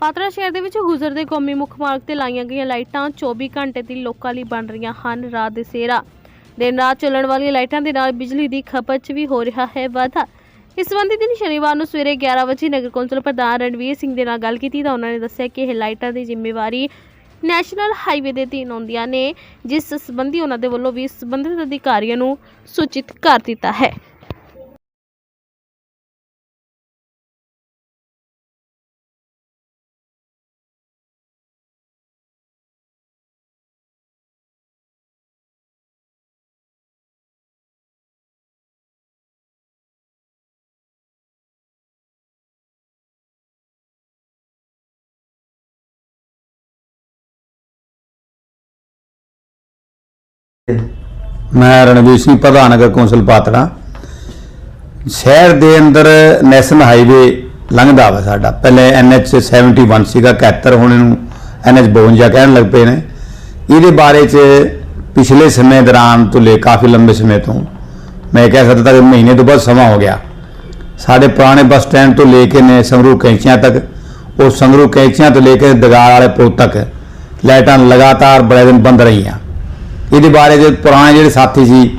ਪਾਤੜਾ ਸ਼ਹਿਰ ਦੇ ਵਿੱਚ ਗੁਜ਼ਰਦੇ ਕੌਮੀ ਮੁੱਖ ਮਾਰਗ ਤੇ ਲਾਈਆਂ ਗਈਆਂ ਲਾਈਟਾਂ 24 ਘੰਟੇ ਦੀ ਲੋਕਾਂ ਲਈ ਬਣ ਰਹੀਆਂ ਹਨ ਰਾਤ ਦੇ ਸੇਰਾ। ਦਿਨ ਰਾਤ ਚੱਲਣ ਵਾਲੀਆਂ ਲਾਈਟਾਂ ਦੇ ਨਾਲ ਬਿਜਲੀ ਦੀ ਖਪਤ 'ਚ ਵੀ ਹੋ ਰਿਹਾ ਹੈ ਵਾਧਾ। ਇਸ ਸੰਬੰਧੀ ਦਿਨ ਸ਼ਨੀਵਾਰ ਨੂੰ ਸਵੇਰੇ 11 ਵਜੇ ਨਗਰ ਕੌਂਸਲ ਪ੍ਰਧਾਨ ਰਣਵੀਰ ਸਿੰਘ ਦੇ ਨਾਲ ਗੱਲ ਕੀਤੀ ਤਾਂ ਉਹਨਾਂ ਨੇ ਦੱਸਿਆ ਕਿ ਇਹ ਲਾਈਟਾਂ ਦੀ ਜ਼ਿੰਮੇਵਾਰੀ ਨੈਸ਼ਨਲ ਹਾਈਵੇ ਦੇ ਅਧੀਨ ਆਉਂਦੀਆਂ ਨੇ, ਜਿਸ ਸੰਬੰਧੀ ਉਹਨਾਂ ਦੇ ਵੱਲੋਂ ਵੀ ਸੰਬੰਧਿਤ ਅਧਿਕਾਰੀਆਂ ਨੂੰ ਸੂਚਿਤ ਕਰ ਦਿੱਤਾ ਹੈ। ਮੈਂ ਰਣਵੀਰ ਸਿੰਘ ਪ੍ਰਧਾਨ ਨਗਰ ਕੌਂਸਲ ਪਾਤੜਾ। ਸ਼ਹਿਰ ਦੇ ਅੰਦਰ ਨੈਸ਼ਨਲ ਹਾਈਵੇ ਲੰਘਦਾ ਵਾ ਸਾਡਾ। ਪਹਿਲੇ NH 71 ਸੀਗਾ 71 ਹੁਣ ਇਹਨੂੰ NH 52 ਕਹਿਣ ਲੱਗ ਪਏ ਨੇ। ਇਹਦੇ ਬਾਰੇ ਚ ਪਿਛਲੇ ਸਮੇਂ ਦੌਰਾਨ ਤੋਂ ਲੈ ਕਾਫੀ ਲੰਬੇ ਸਮੇਂ ਤੋਂ ਮੈਂ ਕਹਿ ਸਕਦਾ ਕਿ ਮਹੀਨੇ ਤੋਂ ਬਾਅਦ ਸਮਾਂ ਹੋ ਗਿਆ। ਸਾਡੇ ਪੁਰਾਣੇ ਬੱਸ ਸਟੈਂਡ ਤੋਂ ਲੈ ਕੇ ਨੇ ਸੰਗਰੂ ਕੈਂਚੀਆਂ ਤੱਕ। ਉਹ ਸੰਗਰੂ ਕੈਂਚੀਆਂ ਤੋਂ ਲੈ ਕੇ ਦਗਾਰ ਵਾਲੇ ਪੁਲ ਤੱਕ। ਲਾਈਟਾਂ ਲਗਾਤਾਰ ਬੜੇ ਦਿਨ ਬੰਦ ਰਹੀਆਂ। ਇਹਦੇ ਬਾਰੇ ਜੇ ਪੁਰਾਣੇ ਜਿਹੜੇ ਸਾਥੀ ਸੀ,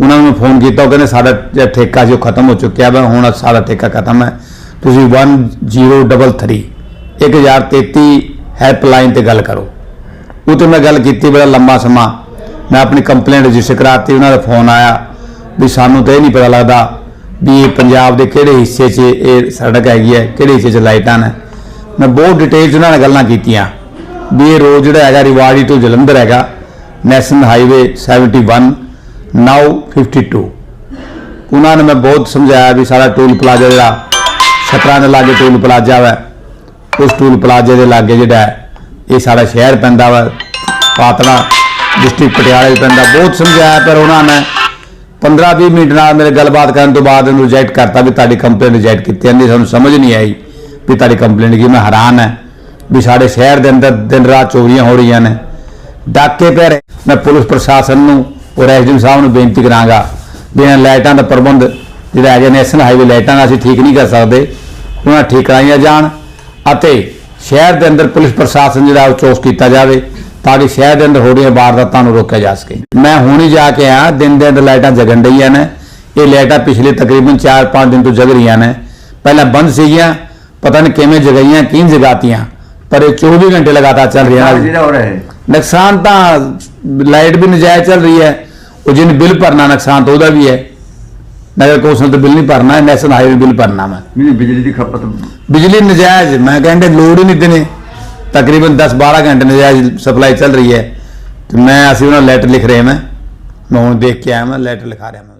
ਉਹਨਾਂ ਨੂੰ ਫੋਨ ਕੀਤਾ, ਉਹ ਕਹਿੰਦੇ ਸਾਡਾ ਜਿਹੜਾ ਠੇਕਾ ਸੀ ਉਹ ਖਤਮ ਹੋ ਚੁੱਕਿਆ ਵਾ, ਹੁਣ ਸਾਡਾ ਠੇਕਾ ਖਤਮ ਹੈ। ਤੁਸੀਂ 1033 1033 ਹੈਲਪਲਾਈਨ ਤੇ ਗੱਲ ਕਰੋ। ਉਹ ਤੇ ਮੈਂ ਗੱਲ ਕੀਤੀ, ਬੜਾ ਲੰਮਾ ਸਮਾਂ। ਮੈਂ ਆਪਣੀ ਕੰਪਲੇਂਟ ਰਜਿਸਟਰ ਕਰਾਤੀ, ਉਹਨਾਂ ਦਾ ਫੋਨ ਆਇਆ ਵੀ ਸਾਨੂੰ ਤਾਂ ਇਹ ਨਹੀਂ ਪਤਾ ਲੱਗਦਾ ਵੀ ਇਹ ਪੰਜਾਬ ਦੇ ਕਿਹੜੇ ਹਿੱਸੇ 'ਚ ਇਹ ਸੜਕ ਹੈਗੀ ਹੈ, ਕਿਹੜੇ ਹਿੱਸੇ 'ਚ ਲਾਈਟਾਂ ਨੇ। ਮੈਂ ਬਹੁਤ ਡਿਟੇਲ 'ਚ ਉਹਨਾਂ ਨਾਲ ਗੱਲਾਂ ਕੀਤੀਆਂ ਵੀ ਇਹ ਰੋਡ ਜਿਹੜਾ ਹੈਗਾ, ਰਿਵਾੜੀ ਤੋਂ ਜਲੰਧਰ ਹੈਗਾ ਨੈਸ਼ਨਲ ਹਾਈਵੇ 71 ਨਾਓ 52 ਉਹਨਾਂ ਨੇ ਮੈਂ ਬਹੁਤ ਸਮਝਾਇਆ ਵੀ ਸਾਡਾ ਟੂਲ ਪਲਾਜ਼ਾ ਜਿਹੜਾ, ਛਤਰਾਂ ਦੇ ਲਾਗੇ ਟੂਲ ਪਲਾਜ਼ਾ ਵਾ, ਉਸ ਟੂਲ ਪਲਾਜ਼ੇ ਦੇ ਲਾਗੇ ਜਿਹੜਾ ਇਹ ਸਾਡਾ ਸ਼ਹਿਰ ਪੈਂਦਾ ਵਾ ਪਾਤੜਾ ਡਿਸਟ੍ਰਿਕਟ ਪਟਿਆਲੇ 'ਚ ਪੈਂਦਾ। ਬਹੁਤ ਸਮਝਾਇਆ, ਪਰ ਉਹਨਾਂ ਨੇ 15-20 ਮਿੰਟ ਨਾਲ ਮੇਰੇ ਗੱਲਬਾਤ ਕਰਨ ਤੋਂ ਬਾਅਦ ਇਹਨੂੰ ਰਿਜੈਕਟ ਕਰਤਾ ਵੀ ਤੁਹਾਡੀ ਕੰਪਲੇਂਟ ਰਿਜੈਕਟ ਕੀਤੀ ਜਾਂਦੀ, ਸਾਨੂੰ ਸਮਝ ਨਹੀਂ ਆਈ ਵੀ ਤੁਹਾਡੀ ਕੰਪਲੇਂਟ ਕੀ, ਮੈਂ ਹੈਰਾਨ ਹੈ ਵੀ ਸਾਡੇ ਸ਼ਹਿਰ ਦੇ ਅੰਦਰ ਦਿਨ ਰਾਤ ਚੋਰੀਆਂ ਹੋ ਰਹੀਆਂ ਨੇ। ਡਾਕੇ ਪੈ ਰਹੇ। ਮੈਂ ਪੁਲਿਸ ਪ੍ਰਸ਼ਾਸਨ ਨੂੰ ਔਰ ਐਸਡੀਐਮ ਸਾਹਿਬ ਨੂੰ ਬੇਨਤੀ ਕਰਾਂਗਾ ਵੀ ਇਹਨਾਂ ਲਾਈਟਾਂ ਦਾ ਪ੍ਰਬੰਧ ਜਿਹੜਾ ਹੈਗਾ ਨੈਸ਼ਨਲ ਹਾਈਵੇ ਲਾਈਟਾਂ ਦਾ ਅਸੀਂ ਠੀਕ ਨਹੀਂ ਕਰ ਸਕਦੇ, ਉਹਨਾਂ ਠੀਕ ਕਰਾਈਆਂ ਜਾਣ ਅਤੇ ਸ਼ਹਿਰ ਦੇ ਅੰਦਰ ਪੁਲਿਸ ਪ੍ਰਸ਼ਾਸਨ ਜਿਹੜਾ ਉਹ ਚੌਕਸ ਕੀਤਾ ਜਾਵੇ ਤਾਂ ਕਿ ਸ਼ਹਿਰ ਦੇ ਅੰਦਰ ਹੋ ਰਹੀਆਂ ਵਾਰਦਾਤਾਂ ਨੂੰ ਰੋਕਿਆ ਜਾ ਸਕੇ। ਮੈਂ ਹੁਣ ਹੀ ਜਾ ਕੇ ਆਇਆ, ਦਿਨ ਦੇ ਅੰਦਰ ਲਾਈਟਾਂ ਜਗਣ ਰਹੀਆਂ ਨੇ। ਇਹ ਲਾਈਟਾਂ ਪਿਛਲੇ ਤਕਰੀਬਨ 4-5 ਦਿਨ ਤੋਂ ਜਗ ਰਹੀਆਂ ਨੇ। ਪਹਿਲਾਂ ਬੰਦ ਸੀਗੀਆਂ, ਪਤਾ ਨਹੀਂ ਕਿਵੇਂ ਜਗਾਈਆਂ ਕਿਨ ਜਗਾਤੀਆਂ, ਪਰ ਇਹ 24 ਘੰਟੇ ਲਗਾਤਾਰ ਚੱਲ ਰਹੀਆਂ ਨੇ। ਜਿਹੜਾ ਹੋ ਰਿਹਾ ਹੈ। ਨੁਕਸਾਨ ਤਾਂ ਲਾਈਟ ਵੀ ਨਜਾਇਜ਼ ਚੱਲ ਰਹੀ ਹੈ ਉਹ ਜਿਹਨੇ ਬਿੱਲ ਭਰਨਾ ਨੁਕਸਾਨ ਤਾਂ ਉਹਦਾ ਵੀ ਹੈ। ਨਗਰ ਕੌਂਸਲ ਤੋਂ ਬਿੱਲ ਨਹੀਂ ਭਰਨਾ ਹੈ ਨੈਸ਼ਨਲ ਹਾਈਵੇ ਬਿੱਲ ਭਰਨਾ ਮੈਂ ਨਹੀਂ ਬਿਜਲੀ ਦੀ ਖਪਤ ਬਿਜਲੀ ਨਜਾਇਜ਼ ਮੈਂ ਕਹਿੰਦੇ ਲੋਡ ਹੀ ਨਹੀਂ ਦੇਣੇ ਤਕਰੀਬਨ 10-12 ਘੰਟੇ ਨਜਾਇਜ਼ ਸਪਲਾਈ ਚੱਲ ਰਹੀ ਹੈ। ਤੇ ਮੈਂ ਅਸੀਂ ਉਹਨਾਂ ਲੈਟਰ ਲਿਖ ਰਹੇ ਮੈਂ ਮੈਂ ਹੁਣ ਦੇਖ ਕੇ ਆਇਆ ਮੈਂ ਲੈਟਰ ਲਿਖਾ ਰਿਹਾ ਮੈਂ।